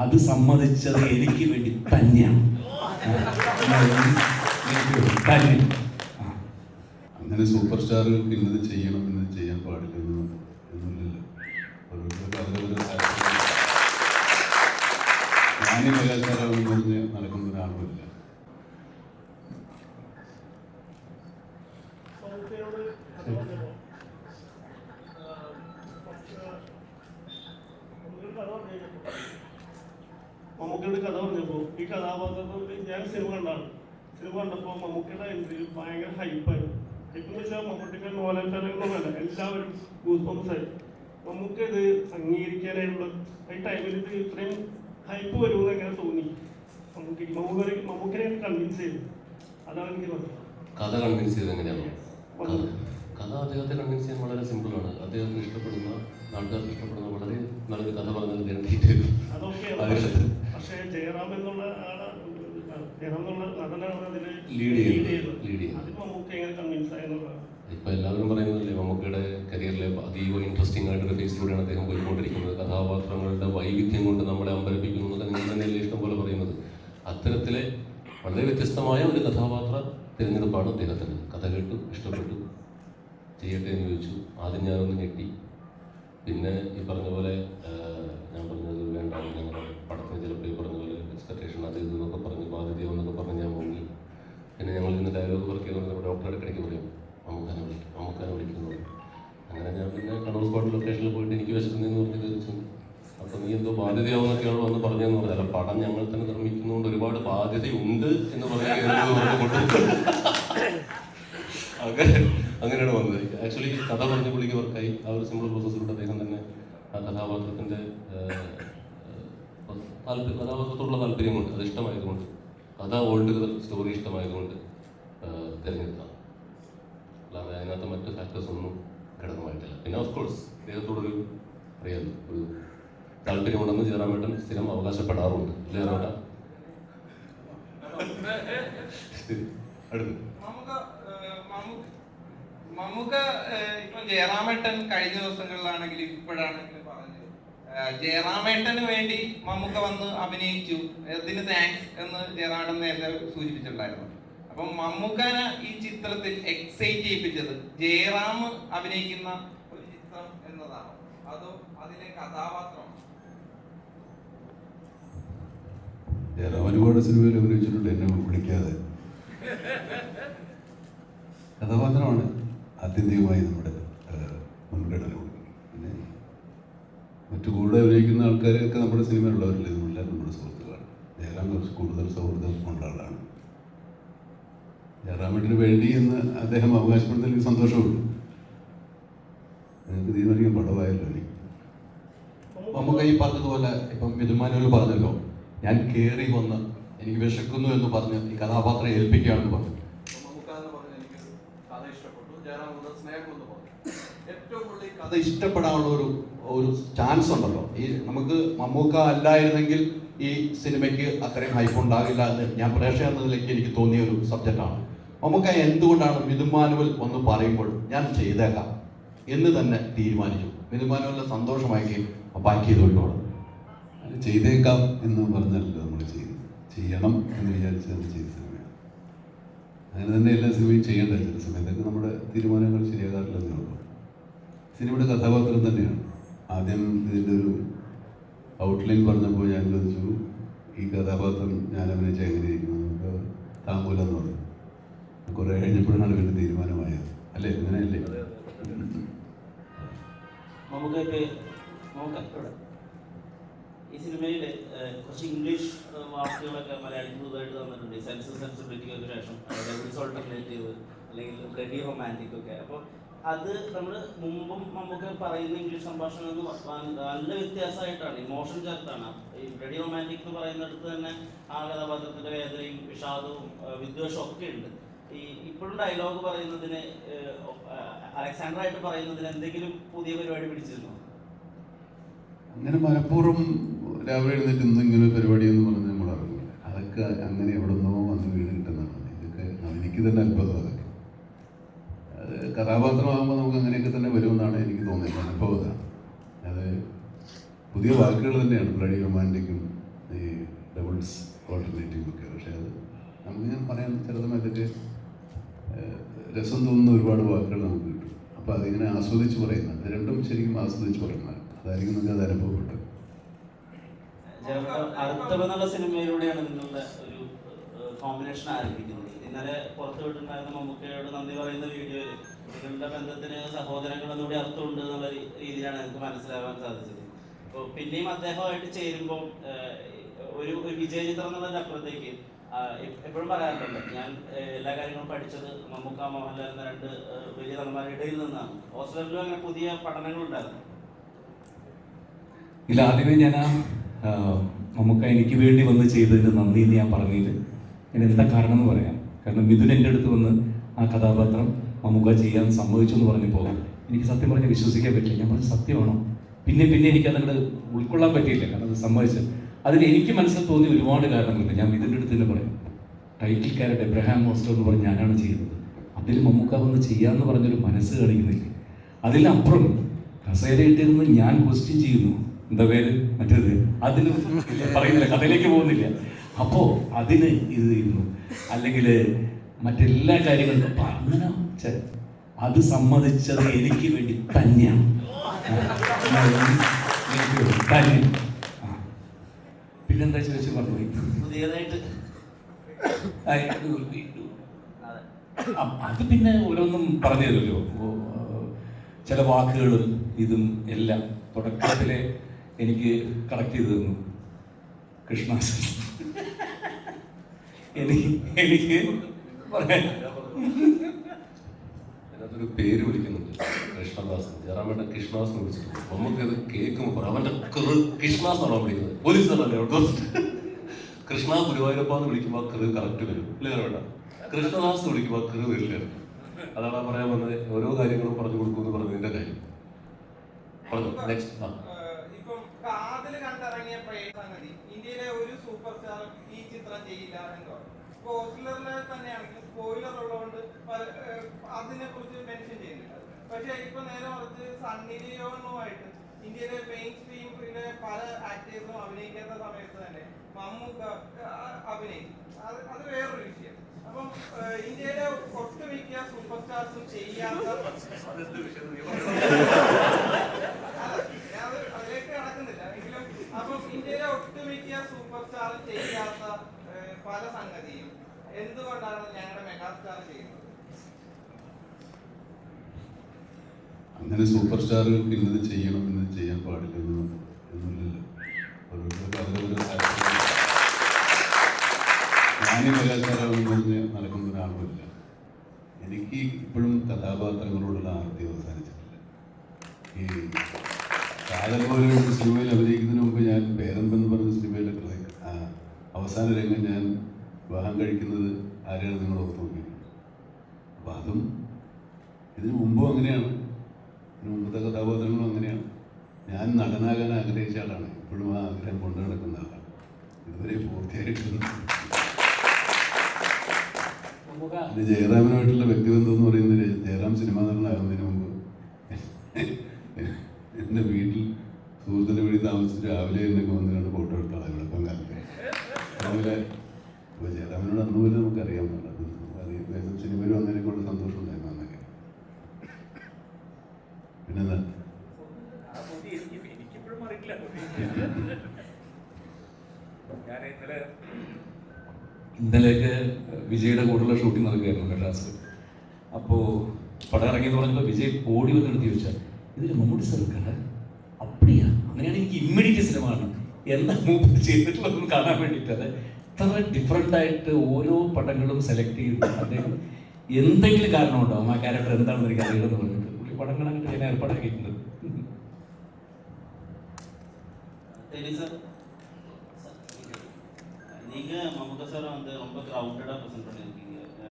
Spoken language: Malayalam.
അത് സമ്മതിച്ചത് എനിക്ക് വേണ്ടി തന്നെയാണ്. തന്നെ അങ്ങനെ സൂപ്പർ സ്റ്റാറുകൾക്ക് ഇന്നത് ചെയ്യണം ഇന്നത് ചെയ്യാൻ പാടില്ല എന്ന് ഒന്നുമില്ലല്ലോ. ഓരോരുത്തർക്ക് അതിലൊരു താല്പര്യം. ഞാനീ പറഞ്ഞ് നടക്കുന്ന ഒരാളുമില്ല മമ്മൂക്കയോട് കഥ പറഞ്ഞപ്പോ, ആ, കുറച്ച് മമ്മൂക്കയോട് കഥ പറഞ്ഞപ്പോ, മമ്മൂക്കയോട് കഥ പറഞ്ഞപ്പോ ഈ കഥാപാത്രത്തിൽ ഞാൻ സിനിമ കണ്ടാണ് സിനിമ കണ്ടപ്പോൾ മമ്മൂക്കയുടെ എൻട്രിയിൽ ഭയങ്കര ഹൈപ്പായി ഹൈപ്പ് എന്ന് വെച്ചാൽ മമ്മൂട്ടിക്ക് മോഹൻലാലൊന്നുമല്ല എല്ലാവരും ഗൂസ് ബംസ് ആയി. മമ്മൂക്ക ഇത് അംഗീകരിക്കാനായിട്ടുള്ള ഈ ടൈമിൽ ഇത് ഇത്രയും ഹൈപ്പ് വരുമെന്ന് എങ്ങനെ തോന്നി? മമ്മൂക്കിക്ക് മമ്മൂക്കനെ മമ്മൂക്കനെ കൺവിൻസ് ചെയ്തു. അതാണ് എനിക്ക് പറഞ്ഞത് കഥ കൺവിൻസ് ചെയ്ത് എങ്ങനെയാണ്? കഥ അദ്ദേഹത്തെ കൺവിൻസ് ചെയ്യാൻ വളരെ സിമ്പിളാണ് അദ്ദേഹത്തിന് ഇഷ്ടപ്പെടുന്ന നാട്ടുകാർക്ക് ഇഷ്ടപ്പെടുന്ന വളരെ നല്ലൊരു കഥ പറഞ്ഞത് അതൊക്കെയാണ്. പക്ഷേ ജയറാം എന്നുള്ള ആയെന്നുള്ളതാണ് ഇപ്പൊ എല്ലാവരും പറയുന്നതല്ലേ മമ്മൂക്കയുടെ കരിയറിലെ അതീവ ഇൻട്രസ്റ്റിംഗ് ആയിട്ടൊരു ഫേസിലൂടെയാണ് അദ്ദേഹം പോയിക്കൊണ്ടിരിക്കുന്നത്. കഥാപാത്രങ്ങളുടെ വൈവിധ്യം കൊണ്ട് നമ്മളെ അമ്പരപ്പിക്കുന്നു നിങ്ങൾ തന്നെയല്ലേ ഇഷ്ടം പോലെ പറയുന്നത്. അത്തരത്തിലെ വളരെ വ്യത്യസ്തമായ ഒരു കഥാപാത്ര തിരഞ്ഞെടുപ്പാണ് അദ്ദേഹത്തിന്. കഥ കേട്ടു ഇഷ്ടപ്പെട്ടു ചെയ്യട്ടെ എന്ന് ചോദിച്ചു. ആദ്യം ഞാനൊന്ന് ഞെട്ടി. പിന്നെ ഈ പറഞ്ഞ പോലെ ഞാൻ പറഞ്ഞത് വേണ്ട ബാധ്യതയുണ്ട് എന്ന് പറയുന്നത് അങ്ങനെ അങ്ങനെയാണ് വന്നത്. ആക്ച്വലി കഥ പറഞ്ഞ പുള്ളിക്കവർക്കായി ആ ഒരു സിമ്പിൾ പ്രോസസ്സിലൂടെ അദ്ദേഹം തന്നെ ആ കഥാപാത്രത്തിന്റെ താല്പര്യം കഥാപാത്രത്തോടുള്ള താല്പര്യം കൊണ്ട് അത് ഇഷ്ടമായതുകൊണ്ട് കഥ ഓൾഡ് സ്റ്റോറി ഇഷ്ടമായതുകൊണ്ട് തിരഞ്ഞെടുത്താണ് അല്ലാതെ അതിനകത്ത് മറ്റ് ഫാക്ടേഴ്സ് ഒന്നും ഘടകമായിട്ടില്ല. പിന്നെ ഓഫ് കോഴ്സ് അദ്ദേഹത്തോടൊരു അറിയാമല്ലോ ഒരു താല്പര്യമുണ്ടെന്ന് ജയറാമേട്ടൻ സ്ഥിരം അവകാശപ്പെടാറുണ്ട്. ഇല്ലേ ശരി അടുത്ത് നമുക്ക് ഇപ്പം ജയറാമേട്ടൻ കഴിഞ്ഞ ദിവസങ്ങളിലാണെങ്കിലും ഇപ്പോഴാണെങ്കിലും പറഞ്ഞത്. ജയറാമേട്ടന് വേണ്ടി മമ്മൂക്ക വന്ന് അഭിനയിച്ചു. അതിന് താങ്ക്സ് എന്ന് ജയറാമേട്ടൻ നേരത്തെ സൂചിപ്പിച്ചിട്ടുണ്ടായിരുന്നു. അപ്പം മമ്മൂക്കനെ ഈ ചിത്രത്തിൽ എക്സൈറ്റ് ചെയ്യിപ്പിച്ചത് ജയറാം അഭിനയിക്കുന്ന ഒരു ചിത്രം എന്നതാണ്. അതോ അതിലെ കഥാപാത്രം? ജയറാം ഒരുപാട് സിനിമയിൽ അഭിനയിച്ചിട്ടുണ്ട് എന്നെ വിളിക്കാതെ. കഥാപാത്രമാണ് ആത്യന്തികമായി നമ്മുടെ മുൻഗണന പിന്നെ മറ്റു കൂടെ അഭിനയിക്കുന്ന ആൾക്കാരൊക്കെ നമ്മുടെ സിനിമയിലുള്ളവരല്ലേ? നമ്മളെ നമ്മുടെ സുഹൃത്തുക്കളാണ്. ജയറാം കുറച്ച് കൂടുതൽ സൗഹൃദം ഉള്ള ആളാണ്. ജയറാമേട്ടിന് വേണ്ടി എന്ന് അദ്ദേഹം അവകാശപ്പെടുന്നതിൽ എനിക്ക് സന്തോഷമുണ്ട്. നിങ്ങൾക്ക് തീരുമാനിക്കാൻ പടവായല്ലോ എനിക്ക് നമുക്ക് ഈ പറഞ്ഞതുപോലെ ഇപ്പം മിഥുമാനുവൽ പറഞ്ഞല്ലോ ഞാൻ കയറി വന്ന് എനിക്ക് വിശക്കുന്നു എന്ന് പറഞ്ഞ് ഈ കഥാപാത്രം ഏൽപ്പിക്കുകയാണെന്ന് പറഞ്ഞു. എന്ന് ഏറ്റവും കൂടുതൽ കഥ ഇഷ്ടപ്പെടാനുള്ള ഒരു ഒരു ചാൻസ് ഉണ്ടല്ലോ. ഈ നമുക്ക് മമ്മൂക്ക അല്ലായിരുന്നെങ്കിൽ ഈ സിനിമയ്ക്ക് അത്രയും ഹൈപ്പ് ഉണ്ടാകില്ല എന്ന് ഞാൻ പ്രേക്ഷക എന്നതിലേക്ക് എനിക്ക് തോന്നിയ ഒരു സബ്ജക്റ്റാണ് മമ്മൂക്ക എന്തുകൊണ്ടാണ് മിഥുമാനുവൽ ഒന്ന് പറയുമ്പോൾ ഞാൻ ചെയ്തേക്കാം എന്ന് തന്നെ തീരുമാനിച്ചു. മിതുമാനുവലിനെ സന്തോഷമാക്കി പാക്ക് ചെയ്ത് വിട്ടോളാം ചെയ്തേക്കാം എന്ന് പറഞ്ഞല്ലോ നമ്മൾ ചെയ്യുന്നത് ചെയ്യണം എന്ന് വിചാരിച്ച് നമ്മൾ ചെയ്ത സിനിമയാണ് അങ്ങനെ തന്നെ എല്ലാ സിനിമയും ചെയ്യേണ്ട ചില സമയത്തൊക്കെ നമ്മുടെ തീരുമാനങ്ങൾ ശരിയാകാറില്ലെന്നേ ഉള്ളൂ. സിനിമയുടെ കഥാപാത്രം തന്നെയാണ്. ആദ്യം ഇതിന്റെ ഒരു ഔട്ട്ലൈൻ പറഞ്ഞപ്പോൾ ഞാൻ ചോദിച്ചു ഈ കഥാപാത്രം ഞാൻ അഭിനയിച്ച എങ്ങനെയിരിക്കും നമുക്ക് താങ്കൂലെന്ന് പറഞ്ഞു. കുറേ കഴിഞ്ഞപ്പോഴാണ് പിന്നെ തീരുമാനമായത്. അല്ലേ? അങ്ങനെയല്ലേ? നമുക്ക് നമുക്ക് ഈ സിനിമയിൽ കുറച്ച് ഇംഗ്ലീഷ് വാർത്തകളൊക്കെ മലയാളിക്ക് പുതുതായിട്ട് തന്നിട്ടുണ്ട്. ഈ സെൻസ് സെൻസിബിലിറ്റിക്ക് ശേഷം റിസോൾട്ടർലേറ്റീവ് അല്ലെങ്കിൽ ബ്ലഡി റൊമാന്റിക് ഒക്കെ. അപ്പോൾ അത് നമ്മൾ മുമ്പും നമുക്ക് പറയുന്ന ഇംഗ്ലീഷ് സംഭാഷണങ്ങൾ നല്ല വ്യത്യാസമായിട്ടാണ് ഇമോഷൻ ചേർത്താണ്. ഈ ബ്ലഡി റൊമാന്റിക് എന്ന് പറയുന്നിടത്ത് തന്നെ ആ കഥാപാത്രത്തിന്റെ വേദനയും വിഷാദവും വിദ്വേഷവും ഒക്കെ ഉണ്ട്. ഈ ഇപ്പോഴും ഡയലോഗ് പറയുന്നതിന് അലക്സാണ്ടറായിട്ട് പറയുന്നതിന് എന്തെങ്കിലും പുതിയ പരിപാടി പിടിച്ചിരുന്നോ? അങ്ങനെ മനഃപൂർവം രാവിലെ എഴുന്നേറ്റ് ഇന്ന് ഇങ്ങനെ ഒരു പരിപാടി എന്ന് പറഞ്ഞ് നമ്മൾ അറിഞ്ഞില്ല. അതൊക്കെ അങ്ങനെ എവിടെ നിന്നോ വന്ന് വീട് കിട്ടുന്നതാണ്. ഇതൊക്കെ എനിക്ക് തന്നെ അത്ഭുതം അതൊക്കെ അത് കഥാപാത്രമാകുമ്പോൾ നമുക്ക് അങ്ങനെയൊക്കെ തന്നെ വരുമെന്നാണ് എനിക്ക് തോന്നിയത്. അനുഭവം അതാണ് അത് പുതിയ വാക്കുകൾ തന്നെയാണ്. ബ്ലഡി റൊമാന്റിക്കും ഈ ഡബിൾസ് ഓൾട്ടർനേറ്റീവ് ഒക്കെ. പക്ഷേ അത് നമുക്ക് ഞാൻ പറയാൻ ചില സമയത്തൊക്കെ രസം തോന്നുന്ന ഒരുപാട് വാക്കുകൾ നമുക്ക് കിട്ടും. അപ്പോൾ അതിങ്ങനെ ആസ്വദിച്ച് പറയുന്നത് രണ്ടും ശരിക്കും ആസ്വദിച്ച് പറയുന്നത് അതായിരിക്കും നിങ്ങൾക്ക് അത് അനുഭവപ്പെട്ടത്. അർത്ഥം എന്നുള്ള സിനിമയിലൂടെയാണ് നിങ്ങളുടെ ഒരു കോമ്പിനേഷൻ ആരംഭിക്കുന്നത്. ഇന്നലെ പുറത്തു വിട്ടുണ്ടായിരുന്ന മമ്മൂക്കയോട് നന്ദി പറയുന്ന വീഡിയോയിൽ നിങ്ങളുടെ ബന്ധത്തിന് സഹോദരങ്ങളെന്നുകൂടി അർത്ഥമുണ്ട് എന്നുള്ള രീതിയിലാണ് എനിക്ക് മനസ്സിലാവാൻ സാധിച്ചത്. അപ്പോൾ പിന്നെയും അദ്ദേഹമായിട്ട് ചേരുമ്പോൾ ഒരു വിജയ ചിത്രം എന്നുള്ള ചക്രത്തേക്ക് എപ്പോഴും പറയാറുണ്ട്. ഞാൻ എല്ലാ കാര്യങ്ങളും പഠിച്ചത് മമ്മൂക്ക മോഹൻലാൽ എന്ന രണ്ട് വലിയ നടന്മാരുടെ ഇടയിൽ നിന്നാണ്. ഓസ്ട്രേലിയയിലും അങ്ങനെ പുതിയ പഠനങ്ങളുണ്ടായിരുന്നു. ഇല്ല ആദ്യമേ ഞാൻ ആ ആ, മമ്മൂക്ക എനിക്ക് വേണ്ടി വന്ന് ചെയ്തതിന് നന്ദി എന്ന് ഞാൻ പറഞ്ഞില്ല. ഞാൻ എന്താ കാരണം എന്ന് പറയാം. കാരണം മിഥുൻ എന്റെ അടുത്ത് വന്ന് ആ കഥാപാത്രം മമ്മൂക്ക ചെയ്യാൻ സമ്മതിച്ചു എന്ന് പറഞ്ഞപ്പോൾ എനിക്ക് സത്യം പറഞ്ഞ് വിശ്വസിക്കാൻ പറ്റില്ല. ഞാൻ പറഞ്ഞു സത്യമാണോ? പിന്നെ പിന്നെ എനിക്ക് അതങ്ങോട്ട് ഉൾക്കൊള്ളാൻ പറ്റിയില്ല. കാരണം അത് സമ്മതിച്ചത് അതിന് എനിക്ക് മനസ്സിൽ തോന്നി ഒരുപാട് കാരണങ്ങളുണ്ട്. ഞാൻ മിഥുന്റെ അടുത്ത് തന്നെ പറയാം. ടൈറ്റിൽ ക്യാരറ്റ് എബ്രഹാം മോസ്റ്റർ എന്ന് പറഞ്ഞ് ഞാനാണ് ചെയ്യുന്നത്. അതിൽ മമ്മൂക്ക വന്ന് ചെയ്യാമെന്ന് പറഞ്ഞൊരു മനസ്സ് കാണിക്കുന്നില്ല. അതിലപ്പുറം കസേരയിട്ടിരുന്ന് ഞാൻ ക്വസ്റ്റ്യൻ ചെയ്യുന്നു. എന്താ പേര്? മറ്റേത്? അതിന് പറയുന്നില്ല കഥയിലേക്ക് പോകുന്നില്ല. അപ്പോ അതിന് ഇത് ചെയ്യുന്നു. അല്ലെങ്കിൽ മറ്റെല്ലാ കാര്യങ്ങളും അപ്പൊ അങ്ങനെ അത് സമ്മതിച്ചത് എനിക്ക് വേണ്ടി തന്നെയാണ്. തന്നെ. പിന്നെന്താ ചോദിച്ചു പറഞ്ഞു? പുതിയതായിട്ട്. അത് പിന്നെ ഓരോന്നും പറഞ്ഞു തരുമല്ലോ ചില വാക്കുകളും ഇതും എല്ലാം തുടക്കത്തിലെ എനിക്ക് കറക്റ്റ് ചെയ്ത് തന്നു. കൃഷ്ണാസ് എനിക്ക് എനിക്ക് അതിനകത്തൊരു പേര് വിളിക്കുന്നുണ്ട്. കൃഷ്ണദാസ്. ജയറാമേട്ടൻ കൃഷ്ണദാസ് എന്ന് വിളിച്ചിട്ടുണ്ട് നമുക്ക് ഇത് കേൾക്കുമ്പോൾ അവന്റെ കൃ കൃഷ്ണദാസ് ആണോ വിളിക്കുന്നത് പോലീസ് അല്ലേ കൃഷ്ണ ഗുരുവായൂരപ്പ എന്ന് വിളിക്കുമ്പോൾ കൃ കറക്റ്റ് വരും. ഇല്ലേ വേണ്ട കൃഷ്ണദാസ് വിളിക്കുമ്പോൾ കൃ വരില്ല. അതാണ് പറയാൻ വന്നത്. ഓരോ കാര്യങ്ങളും പറഞ്ഞു കൊടുക്കുമെന്ന് പറഞ്ഞതിന്റെ കാര്യം. പറഞ്ഞു? നെക്സ്റ്റ് ആ. സംഗതി ഇന്ത്യയിലെ ഒരു സൂപ്പർ സ്റ്റാർ ഈ ചിത്രം ചെയ്യില്ല എന്ന് പറഞ്ഞു. ഇപ്പൊ ഓസ്ലറിലെ തന്നെയാണെങ്കിൽ സ്പോയിലർ ഉള്ളതുകൊണ്ട് അതിനെ കുറിച്ച് മെൻഷൻ ചെയ്യുന്നില്ല. പക്ഷെ ഇപ്പൊ നേരെ മറിച്ച് സണ്ണി ലിയോണുമായിട്ട് ഇന്ത്യയിലെ മെയിൻ സ്ട്രീമിലെ പല ആക്ടേഴ്സും അഭിനയിക്കാത്ത സമയത്ത് തന്നെ മമ്മൂക്ക അഭിനയിക്കും അഭിനയിച്ചു. അത് അത് വേറൊരു വിഷയം. അപ്പം ഇന്ത്യയിലെ ഒട്ടുമിക്ക സൂപ്പർ സ്റ്റാർസും ചെയ്യാത്ത അല്ല, ഞാൻ അത് അതിലേക്ക് കടക്കുന്നില്ല. എങ്കിലും അപ്പം ഇന്ത്യയിലെ ഒട്ടുമിക്ക സൂപ്പർ സ്റ്റാർ ചെയ്യാത്ത ഏഹ്, പല സംഗതിയും. എന്തുകൊണ്ടാണ് ഞങ്ങളുടെ മെഗാസ്റ്റാർ ചെയ്യുന്നത്? അങ്ങനെ സൂപ്പർ സ്റ്റാറുകൾക്ക് ഇന്നത് ചെയ്യണം ഇന്നത് ചെയ്യാൻ പാടില്ല എന്ന് ഒന്നുമില്ലല്ലോ. ഓരോരുത്തർക്ക് അതിലോരോ താല്പര്യം ഞാനീ കലാകാരാണെന്ന് പറഞ്ഞ് നടക്കുന്ന ഒരാളുമില്ല. എനിക്ക് ഇപ്പോഴും കഥാപാത്രങ്ങളോടുള്ള ആർത്തി അവസാനിച്ചിട്ടില്ല. ഈ കാലം പോലെ സിനിമയിൽ അഭിനയിക്കുന്നതിന് മുമ്പ് ഞാൻ പേരമ്പെന്ന് പറഞ്ഞ സിനിമയിലെ പ്രതി- ആ അവസാന രംഗം ഞാൻ വിവാഹം കഴിക്കുന്നത് ആരെയാണ് നിങ്ങൾ ഓർത്ത് നോക്കി അപ്പം അതും ഇതിനു മുമ്പും അങ്ങനെയാണ്. ഇതിനു മുമ്പത്തെ കഥാപാത്രങ്ങളും അങ്ങനെയാണ്. ഞാൻ നടനാകാൻ ആഗ്രഹിച്ച ആളാണ്. ഇപ്പോഴും ആ ആഗ്രഹം കൊണ്ടു നടക്കുന്ന ആളാണ്. ഇതുവരെ പൂർത്തിയായിട്ടുണ്ട് മമ്മൂക്ക പിന്നെ ജയറാമിനുമായിട്ടുള്ള വ്യക്തിബന്ധം എന്ന് പറയുന്നത് ജയറാം സിനിമാ നടനാകുന്നതിന് മുമ്പ് എന്റെ വീട്ടിൽ സുഹൃത്തിന്റെ വീട്ടിൽ താമസിച്ച് രാവിലെ എന്നൊക്കെ വന്ന് രണ്ട് ഫോട്ടോ എടുത്ത ആളാണ് വെളുപ്പം അതുപോലെ അപ്പോൾ ജയറാമിനോട് അന്ന് പോലെ നമുക്കറിയാം അത് സിനിമയിൽ വന്നതിനെക്കൊണ്ട് സന്തോഷം ഉണ്ടായിരുന്നു അന്നൊക്കെ. പിന്നെന്താ? ഇന്നലെയൊക്കെ വിജയുടെ കൂടെയുള്ള ഷൂട്ടിംഗ് നടക്കുകയായിരുന്നു മെഡ്രാസിൽ അപ്പോൾ പടം ഇറങ്ങിയെന്ന് പറഞ്ഞപ്പോൾ വിജയ് ഓടി വന്ന് എടുത്ത് ചോദിച്ചാൽ ഇതിൽ മമ്മൂട്ടി സർക്കാർ അപ്പടിയാ? അങ്ങനെയാണ് എനിക്ക് ഇമ്മീഡിയറ്റ് സിനിമ കാണണം. എന്താ മൂപ്പ് ചെയ്തിട്ടുള്ളതെന്ന് കാണാൻ വേണ്ടിയിട്ട് അത് ഇത്ര ഡിഫറെൻ്റ് ആയിട്ട് ഓരോ പടങ്ങളും സെലക്ട് ചെയ്ത് അദ്ദേഹം എന്തെങ്കിലും കാരണമുണ്ടാവും ആ ക്യാരക്ടർ എന്താണെന്ന് എനിക്ക് അറിയണമെന്ന് പറഞ്ഞിട്ട് പുള്ളി പടങ്ങൾ അങ്ങോട്ട് ഞാൻ ഏർപ്പാടാക്കിയിട്ടുണ്ട് தெரி சார் நீங்க மம்முக சார் வந்து ரொம்ப கிரவுண்டடா ப்ரெசென்ட் பண்ணிருந்தீங்க